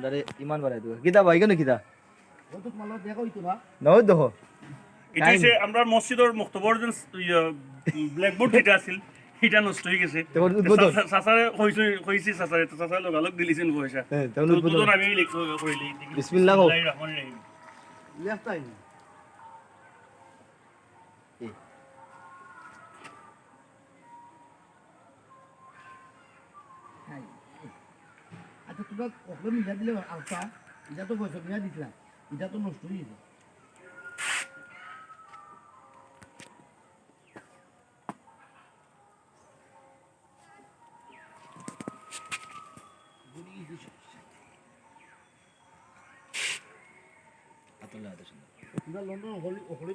আমরা ইমান বাড়াই দেবো। কিতা ভাই কেন কিতা মালা দেখা। এটা হচ্ছে আমরা মসজিদের মুক্তবর যে ব্ল্যাকবোর্ড যেটা আছিল এটা নষ্ট হয়ে গেছে। সাসারে কইছে কইছি সাসারে তো সাসারে লগালগ দিলিছেন পয়সা তো আমি লিখতে কইলি বিসমিল্লাহ। রহমানির রহিম লেফটাই না মিলা দিলে আলতা এটা তো মিলা দিছিলাম এটা তো নষ্ট হয়ে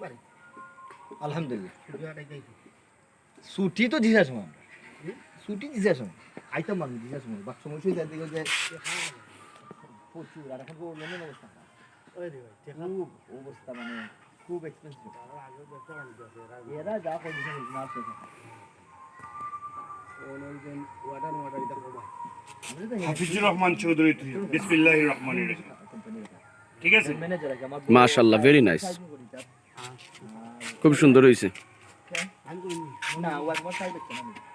বাড়ি আলহামদুলিল্লাহ। ছুটি তো দিছে সময় ছুটি দিছে সময় আইতাম আমি দিছে সময় বাক সময় শুয়ে যাতে যে প্রচুর আর এখন অবস্থা। খুব অবস্থা মানে খুব এক্সপেন্সিভ এরা যা কন্ডিশন না আছে ওয়াটার ওয়াটার এটা কমায় আমরা তো হাফিজুর রহমান চৌধুরী বিসমিল্লাহির রহমানির রহিম। ঠিক আছে? মাশাআল্লাহ, very nice. খুব সুন্দর হয়েছে। না না।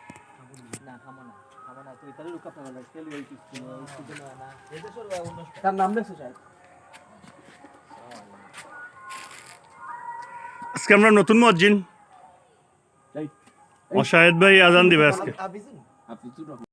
তার নাম স্যার। আজকে আমরা নতুন মসজিদ। অশাহেদ ভাই আজান দিবে আজকে।